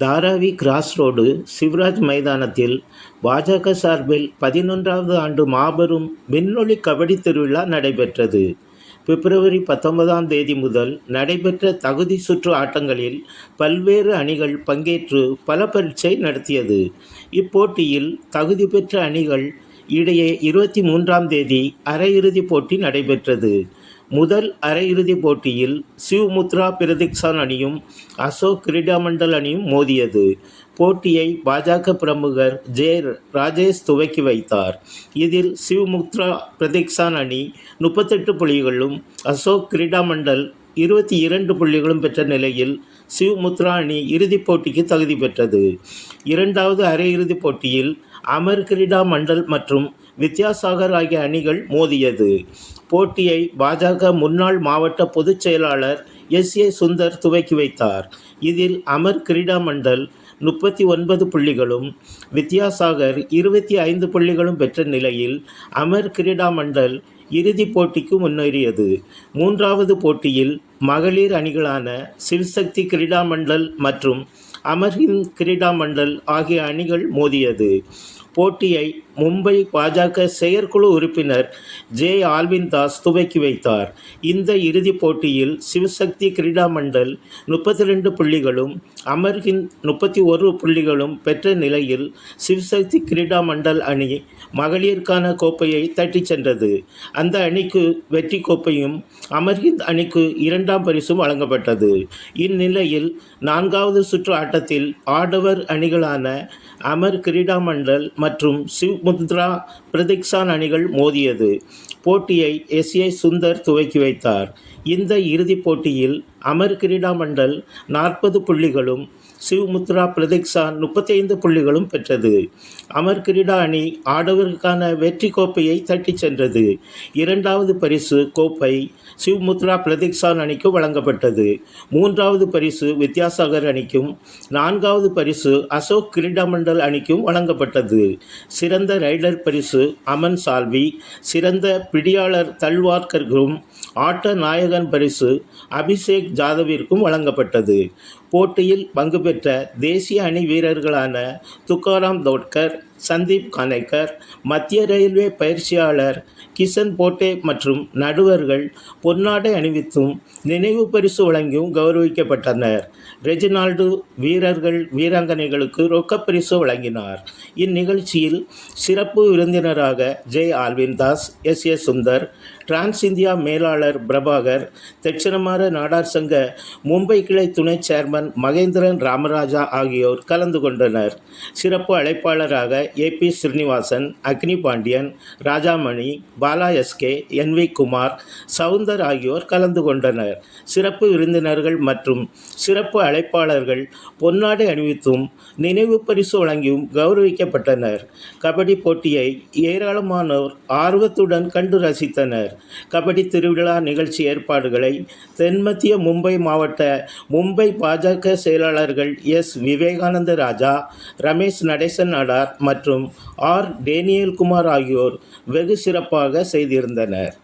Dharavi cross road Shivraj மைதானத்தில் பாஜக சார்பில் பதினொன்றாவது ஆண்டு மாபெரும் விண்ணொலி கபடி திருவிழா நடைபெற்றது. பிப்ரவரி பத்தொன்பதாம் தேதி முதல் நடைபெற்ற தகுதி சுற்று ஆட்டங்களில் பல்வேறு அணிகள் பங்கேற்று பல பரீட்சை நடத்தியது. இப்போட்டியில் தகுதி பெற்ற அணிகள் இடையே இருபத்தி மூன்றாம் தேதி அரையிறுதிப் போட்டி நடைபெற்றது. முதல் அரையிறுதிப் போட்டியில் சிவ்முத்ரா பிரதிக்சான் அணியும் அசோக் கிரீடாமண்டல் அணியும் மோதியது. போட்டியை பாஜக பிரமுகர் ஜே ராஜேஷ் துவக்கி வைத்தார். இதில் சிவ்முத்ரா பிரதிக்சான் அணி முப்பத்தெட்டு புள்ளிகளும் அசோக் கிரீடாமண்டல் இருபத்தி இரண்டு புள்ளிகளும் பெற்ற நிலையில் சிவ்முத்ரா அணி இறுதிப் போட்டிக்கு தகுதி பெற்றது. இரண்டாவது அரையிறுதிப் போட்டியில் அமர் கிரீடா மண்டல் மற்றும் வித்யாசாகர் ஆகிய அணிகள் மோதியது. போட்டியை பாஜக முன்னாள் மாவட்ட பொதுச் செயலாளர் எஸ். ஏ. சுந்தர் துவக்கி வைத்தார். இதில் அமர் கிரீடா மண்டல் முப்பத்தி ஒன்பது புள்ளிகளும் வித்யாசாகர் இருபத்தி ஐந்து புள்ளிகளும் பெற்ற நிலையில் அமர் கிரீடா மண்டல் இறுதிப் போட்டிக்கு முன்னேறியது. மூன்றாவது போட்டியில் மகளிர் அணிகளான சிவசக்தி கிரீடா மண்டல் மற்றும் அமர்ஹிந்த் கிரீடா மண்டல் ஆகிய அணிகள் மோதியது. போட்டியை மும்பை பாஜக செயற்குழு உறுப்பினர் ஜே ஆல்வின் தாஸ் துவக்கி வைத்தார். இந்த இறுதிப் போட்டியில் சிவசக்தி கிரீடா மண்டல் முப்பத்தி ரெண்டு புள்ளிகளும் அமர்ஹிந்த் முப்பத்தி ஒரு புள்ளிகளும் பெற்ற நிலையில் சிவசக்தி கிரீடா மண்டல் அணி மகளிருக்கான கோப்பையை தட்டிச் சென்றது. அந்த அணிக்கு வெற்றி கோப்பையும் அமர்ஹிந்த் அணிக்கு இரண்டாம் பரிசும் வழங்கப்பட்டது. இந்நிலையில் நான்காவது சுற்று ஆட்டத்தில் ஆடவர் அணிகளான அமர் கிரீடா மண்டல் மற்றும் சிவ் முத்ரா பிரதிக்சான் அணிகள் மோதியது. போட்டியை எஸ். ஏ. சுந்தர் துவக்கி வைத்தார். இந்த இறுதிப் போட்டியில் அமர் கிரீடா மண்டல் நாற்பது புள்ளிகளும் சிவ்முத்ரா பிரதிக்சான் முப்பத்தைந்து புள்ளிகளும் பெற்றது. அமர் கிரீடா அணி ஆடவருக்கான வெற்றி கோப்பையை தட்டிச் சென்றது. இரண்டாவது பரிசு கோப்பை சிவ்முத்ரா பிரதிக்சான் அணிக்கு வழங்கப்பட்டது. மூன்றாவது பரிசு வித்யாசாகர் அணிக்கும் நான்காவது பரிசு அசோக் கிரீடாமண்டல் அணிக்கும் வழங்கப்பட்டது. சிறந்த ரைடர் பரிசு அமன் சால்வி சிறந்த பிடியாளர் தல்வார்கருக்கும் ஆட்ட நாயகன் பரிசு அபிஷேக் ஜாதவிற்கும் வழங்கப்பட்டது. போட்டியில் பங்கு பெற்ற தேசிய அணி வீரர்களான துக்காராம் தோட்கர் சந்தீப் கானேக்கர் மத்திய ரயில்வே பயிற்சியாளர் கிஷன் போட்டே மற்றும் நடுவர்கள் பொன்னாடை அணிவித்தும் நினைவு பரிசு வழங்கியும் கௌரவிக்கப்பட்டனர். ரெஜினால்டு வீரர்கள் வீராங்கனைகளுக்கு ரொக்கப்பரிசு வழங்கினார். இந்நிகழ்ச்சியில் சிறப்பு விருந்தினராக Jai Alwin Das S. A. Sundar trans India மேலாளர் பிரபாகர் தட்சிணமார நாடார் சங்க மும்பை கிளை துணை சேர்மன் மகேந்திரன் ராமராஜா ஆகியோர் கலந்து கொண்டனர். சிறப்பு அழைப்பாளராக A P Srinivasan Agni Pandian Rajamani Bala SK N V Kumar Soundar ஆகியோர் கலந்து கொண்டனர். சிறப்பு விருந்தினர்கள் மற்றும் சிறப்பு அழைப்பாளர்கள் பொன்னாடை அணிவித்தும் நினைவு பரிசு வழங்கியும் கௌரவிக்கப்பட்டனர். கபடி போட்டியை ஏராளமானோர் ஆர்வத்துடன் கண்டு ரசித்தனர். கபடி திருவிழா நிகழ்ச்சி ஏற்பாடுகளை தென்மத்திய மும்பை மாவட்ட மும்பை பாஜக செயலாளர்கள் எஸ். விவேகானந்த ராஜா ரமேஷ் நடேசன் நாடார் மற்றும் ஆர் டேனியல் குமார் ஆகியோர் வெகு சிறப்பாக செய்திருந்தனர்.